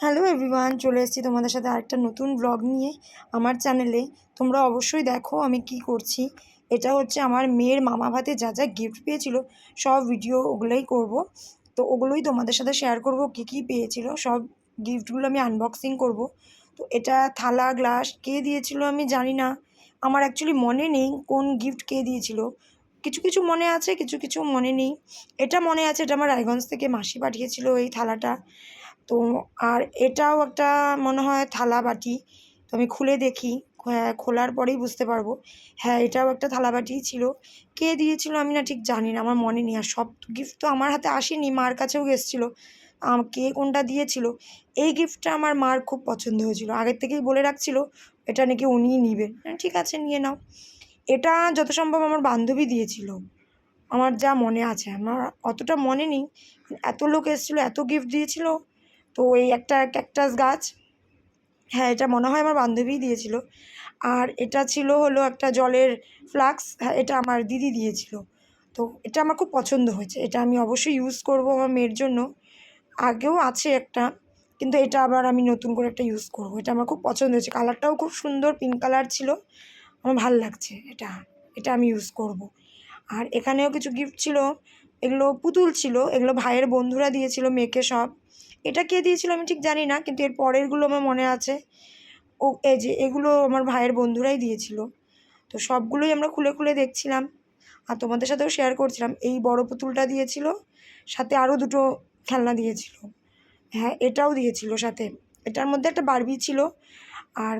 Hello everyone চলে এসেছি তোমাদের সাথে আরেকটা নতুন ব্লগ নিয়ে আমার চ্যানেলে তোমরা অবশ্যই দেখো আমি কি করছি। এটা হচ্ছে আমার মেয়ের মামা ভাতে যা যা গিফট পেয়েছিল, সব ভিডিও ওগুলোই করব। তো ওগুলোই তোমাদের সাথে শেয়ার করব, কী কী পেয়েছিল, সব গিফটগুলো আমি আনবক্সিং করব। তো এটা থালা গ্লাস কে দিয়েছিল আমি জানি না। আমার অ্যাকচুয়ালি মনে নেই কোন গিফট কে দিয়েছিল। কিছু কিছু মনে আছে, কিছু কিছু মনে নেই। এটা মনে আছে, এটা আমার রায়গঞ্জ থেকে মাসি পাঠিয়েছিল এই থালাটা। তো আর এটাও একটা মনে হয় থালা বাটি। তো আমি খুলে দেখি হ্যাঁ খোলার পরেই বুঝতে পারব। হ্যাঁ এটাও একটা থালা বাটিই ছিল। কে দিয়েছিল আমি না ঠিক জানি না আমার মনে নেই। আর সব গিফট তো আমার হাতে আসেনি মার কাছেও গেছিল। কে কোনটা দিয়েছিল? এই গিফটটা আমার মার খুব পছন্দ হয়েছিল। আগের থেকেই বলে রাখছিল এটা নাকি উনিই নেবেন। হ্যাঁ, ঠিক আছে নিয়ে নাও। এটা যত সম্ভব আমার বান্ধবী দিয়েছিল। আমার যা মনে আছে আমার অতটা মনে নেই। এত লোক এসেছিল এত গিফট দিয়েছিল। তো এই একটা ক্যাকটাস গাছ হ্যাঁ এটা মনে হয় আমার বান্ধবীই দিয়েছিল। আর এটা ছিল হলো একটা জলের ফ্লাক্স হ্যাঁ এটা আমার দিদি দিয়েছিল। তো এটা আমার খুব পছন্দ হয়েছে। এটা আমি অবশ্যই ইউজ করব আমার মেয়ের জন্য। আগেও আছে একটা, কিন্তু এটা আবার আমি নতুন করে একটা ইউজ করব। এটা আমার খুব পছন্দ হয়েছে। কালারটাও খুব সুন্দর পিঙ্ক কালার ছিল। আমার ভালো লাগছে এটা এটা আমি ইউজ করব। আর এখানেও কিছু গিফট ছিল। এগুলো পুতুল ছিল। এগুলো ভাইয়ের বন্ধুরা দিয়েছিল মেয়েকে সব। এটা কে দিয়েছিল আমি ঠিক জানি না, কিন্তু এর পরেরগুলো আমার মনে আছে। ও, এই যে এগুলো আমার ভাইয়ের বন্ধুরাই দিয়েছিল। তো সবগুলোই আমরা খুলে খুলে দেখছিলাম আর তোমাদের সাথেও শেয়ার করছিলাম। এই বড় পুতুলটা দিয়েছিল, সাথে আরও দুটো খেলনা দিয়েছিল। হ্যাঁ এটাও দিয়েছিল সাথে। এটার মধ্যে একটা বারবি ছিল আর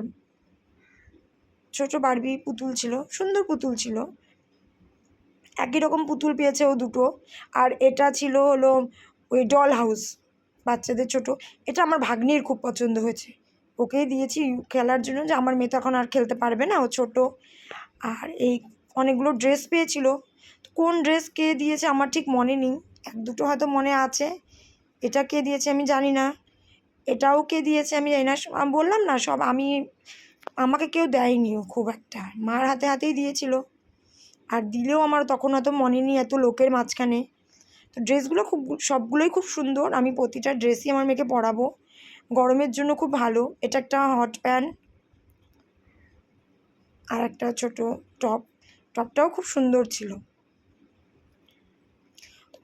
ছোটো বারবি পুতুল ছিল, সুন্দর পুতুল ছিল। একই রকম পুতুল পেয়েছে ও দুটো। আর এটা ছিল হলো ওই ডল হাউস বাচ্চাদের ছোট, এটা আমার ভাগ্নির খুব পছন্দ হয়েছে। ওকেই দিয়েছি খেলার জন্য যে আমার মেয়ে তো এখন আর খেলতে পারবে না, ও ছোট। আর এই অনেকগুলো ড্রেস পেয়েছিল। কোন ড্রেস কে দিয়েছে আমার ঠিক মনে নেই। এক দুটো হয়তো মনে আছে। এটা কে দিয়েছে আমি জানি না। এটাও কে দিয়েছে আমি জানি না। আমি বললাম না, সব আমি, আমাকে কেউ দেয়নিও খুব একটা। মার হাতে হাতেই দিয়েছিল। আর দিলেও আমার তখন হয়তো মনে নেই এত লোকের মাঝখানে। তো ড্রেসগুলো খুব, সবগুলোই খুব সুন্দর। আমি প্রতিটা ড্রেসই আমার মেয়েকে পরাবো। গরমের জন্য খুব ভালো। এটা একটা হট প্যান্ট আর একটা ছোট টপ টপটাও খুব সুন্দর ছিল।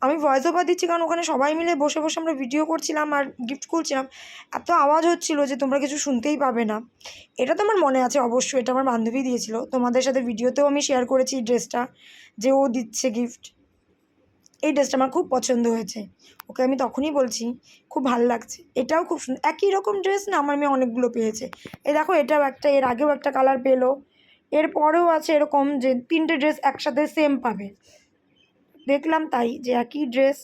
আমি ভয়েস ওভার দিচ্ছি কারণ ওখানে সবাই মিলে বসে বসে আমরা ভিডিও করছিলাম আর গিফট খুলছিলাম। এত আওয়াজ হচ্ছিল যে তোমরা কিছু শুনতেই পাবে না। এটা তো আমার মনে আছে অবশ্যই। এটা আমার বান্ধবী দিয়েছিল। তোমাদের সাথে ভিডিওতেও আমি শেয়ার করেছি ড্রেসটা যে ও দিচ্ছে গিফট এই ড্রেসটা আমার খুব পছন্দ হয়েছে। ওকে আমি তখনই বলছি, খুব ভালো লাগছে। এটাও খুব সুন্দর একই রকম ড্রেস না আমার মেয়ে অনেকগুলো পেয়েছে। এই দেখো এটাও একটা, এর আগেও একটা কালার পেল। এরপরেও আছে এরকম যে তিনটে ড্রেস একসাথে সেম পাবে। দেখলাম তাই যে একই ড্রেস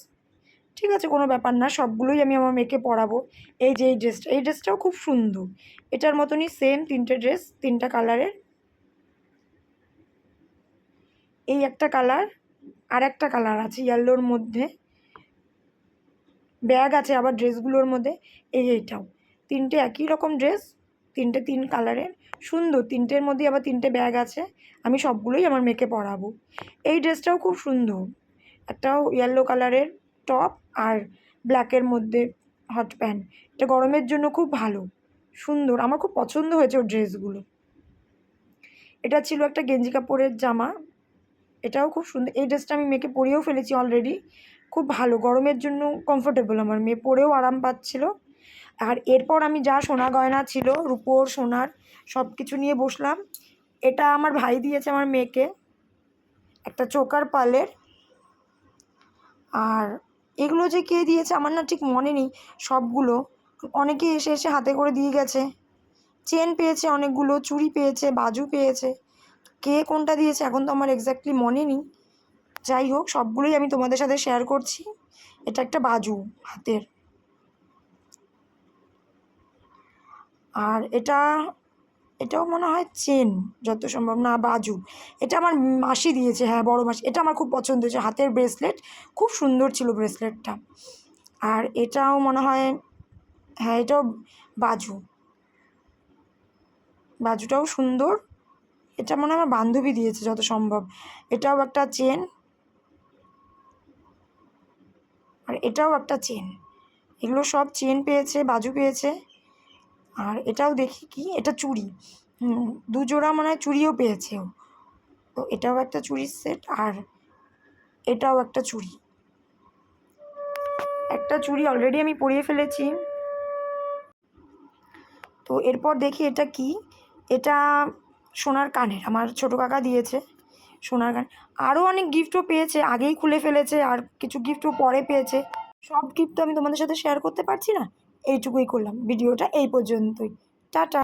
ঠিক আছে, কোনো ব্যাপার না, সবগুলোই আমি আমার মেয়েকে পরাবো। এই যে এই ড্রেসটা এই ড্রেসটাও খুব সুন্দর। এটার মতনই সেম তিনটে ড্রেস তিনটা কালারের এই একটা কালার আর একটা কালার আছে ইয়েলোর মধ্যে। ব্যাগ আছে আবার ড্রেসগুলোর মধ্যে। এই এইটাও। তিনটে একই রকম ড্রেস তিনটে তিন কালারের। সুন্দর, তিনটের মধ্যে আবার তিনটে ব্যাগ আছে। আমি সবগুলোই আমার মেয়েকে পরাবো। এই ড্রেসটাও খুব সুন্দর। একটাও ইয়েলো কালারের টপ আর ব্ল্যাকের মধ্যে হট প্যান্ট এটা গরমের জন্য খুব ভালো। সুন্দর। আমার খুব পছন্দ হয়েছে ওর ড্রেসগুলো এটা ছিল একটা গেঞ্জি কাপড়ের জামা। এটাও খুব সুন্দর, এই ড্রেসটা আমি মেয়েকে পরেও ফেলেছি অলরেডি খুব ভালো, গরমের জন্য কমফোর্টেবল আমার, মেয়ে পরেও আরাম পাচ্ছিল। আর এরপর আমি যা সোনা গয়না ছিল, রুপোর, সোনার সব কিছু নিয়ে বসলাম। এটা আমার ভাই দিয়েছে আমার মেয়েকে, একটা চোকার পালের। আর এগুলো যে কে দিয়েছে আমার না ঠিক মনে নেই, সবগুলো। অনেকে এসে এসে হাতে করে দিয়ে গেছে। চেন পেয়েছে অনেকগুলো, চুড়ি পেয়েছে, বাজু পেয়েছে। কে কোনটা দিয়েছে এখন তো আমার এক্স্যাক্টলি মনে নেই। যাই হোক, সবগুলোই আমি তোমাদের সাথে শেয়ার করছি। এটা একটা বাজু হাতের। আর এটা, এটাও মনে হয় চেন, যত সম্ভব। না, বাজু। এটা আমার মাসি দিয়েছে হ্যাঁ বড় মাসি। এটা আমার খুব পছন্দ হয়েছে। হাতের ব্রেসলেট খুব সুন্দর ছিল ব্রেসলেটটা আর এটাও মনে হয় হ্যাঁ এটাও বাজু। বাজুটাও সুন্দর। এটা মনে আমার বান্ধবী দিয়েছে যত সম্ভব। এটাও একটা চেন। আর এটাও একটা চেন। এগুলো সব চেন পেয়েছে, বাজু পেয়েছে। আর এটাও দেখি কি, এটা চুড়ি। দু জোড়া মনে হয় চুড়িও পেয়েছে ও। তো এটাও একটা চুড়ির সেট আর এটাও একটা চুড়ি। একটা চুড়ি অলরেডি আমি পরিয়ে ফেলেছি। তো এরপর দেখি এটা কি। এটা সোনার কানের, আমার ছোটো কাকা দিয়েছে সোনার কান। আরও অনেক গিফটও পেয়েছে, আগেই খুলে ফেলেছে আর কিছু গিফটও পরে পেয়েছে। সব গিফট আমি তোমাদের সাথে শেয়ার করতে পারছি না। এইটুকুই করলাম। ভিডিওটা এই পর্যন্তই। টাটা।